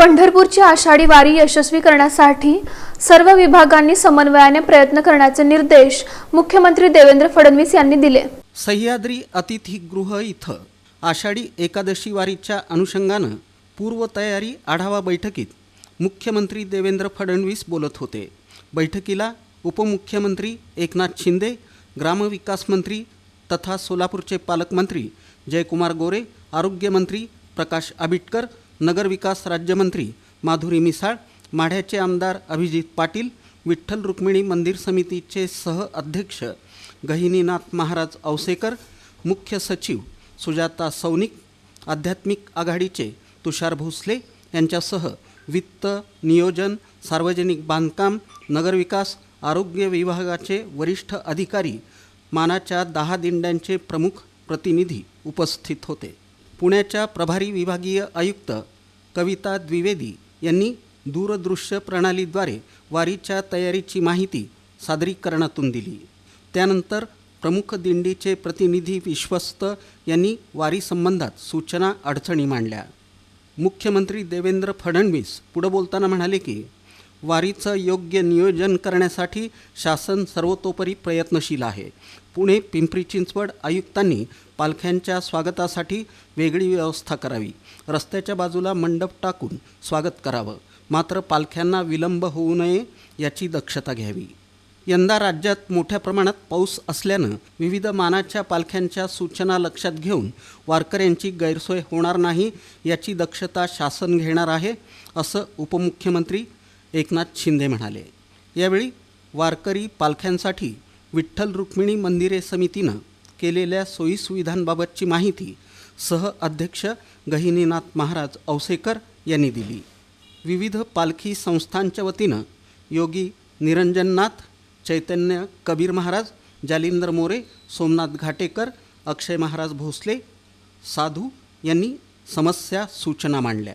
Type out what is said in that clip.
पंढरपूरची आषाढी वारी यशस्वी करण्यासाठी सर्व विभागांनी समन्वयाने प्रयत्न करण्याचे निर्देश मुख्यमंत्री देवेंद्र फडणवीस यांनी दिले. सह्याद्री अतिथीगृह इथं आषाढी एकादशी वारीच्या अनुषंगानं पूर्वतयारी आढावा बैठकीत मुख्यमंत्री देवेंद्र फडणवीस बोलत होते. बैठकीला उपमुख्यमंत्री एकनाथ शिंदे ग्रामविकास मंत्री तथा सोलापूरचे पालकमंत्री जयकुमार गोरे आरोग्यमंत्री प्रकाश आबिटकर नगरविकास राज्यमंत्री माधुरी मिसाळ माढ्याचे आमदार अभिजित पाटील विठ्ठल रुक्मिणी मंदिर समितीचे सह अध्यक्ष गहिनीनाथ महाराज औसेकर मुख्य सचिव सुजाता सौनिक आध्यात्मिक आघाडीचे तुषार भोसले यांच्यासह वित्त नियोजन सार्वजनिक बांधकाम नगरविकास आरोग्य विभागाचे वरिष्ठ अधिकारी मानाच्या दहा दिंड्यांचे प्रमुख प्रतिनिधी उपस्थित होते. पुण्याच्या प्रभारी विभागीय आयुक्त कविता द्विवेदी यांनी दूरदृश्य प्रणालीद्वारे वारीच्या तयारीची माहिती सादरीकरणातून दिली. त्यानंतर प्रमुख दिंडीचे प्रतिनिधी विश्वस्त यांनी वारीसंबंधात सूचना अडचणी मांडल्या. मुख्यमंत्री देवेंद्र फडणवीस पुढं बोलताना म्हणाले की वारीचं योग्य नियोजन करण्यासाठी शासन सर्वतोपरी प्रयत्नशील आहे. पुणे पिंपरी चिंचवड आयुक्तांनी पालख्यांच्या स्वागतासाठी वेगळी व्यवस्था करावी. रस्त्याच्या बाजूला मंडप टाकून स्वागत करावं. मात्र पालख्यांना विलंब होऊ नये याची दक्षता घ्यावी. यंदा राज्यात मोठ्या प्रमाणात पाऊस असल्यानं विविध मानाच्या पालख्यांच्या सूचना लक्षात घेऊन वारकऱ्यांची गैरसोय होणार नाही याची दक्षता शासन घेणार आहे असं उपमुख्यमंत्री एकनाथ शिंदे म्हणाले. यावेळी वारकरी पालख्यांसाठी विठ्ठल रुक्मिणी मंदिरे समितीनं केलेल्या सोयीसुविधांबाबतची माहिती सह अध्यक्ष गहिनीनाथ महाराज औसेकर यांनी दिली. विविध पालखी संस्थांच्या वतीनं योगी निरंजननाथ चैतन्य कबीर महाराज जालिंदर मोरे सोमनाथ घाटेकर अक्षय महाराज भोसले साधू यांनी समस्या सूचना मांडल्या.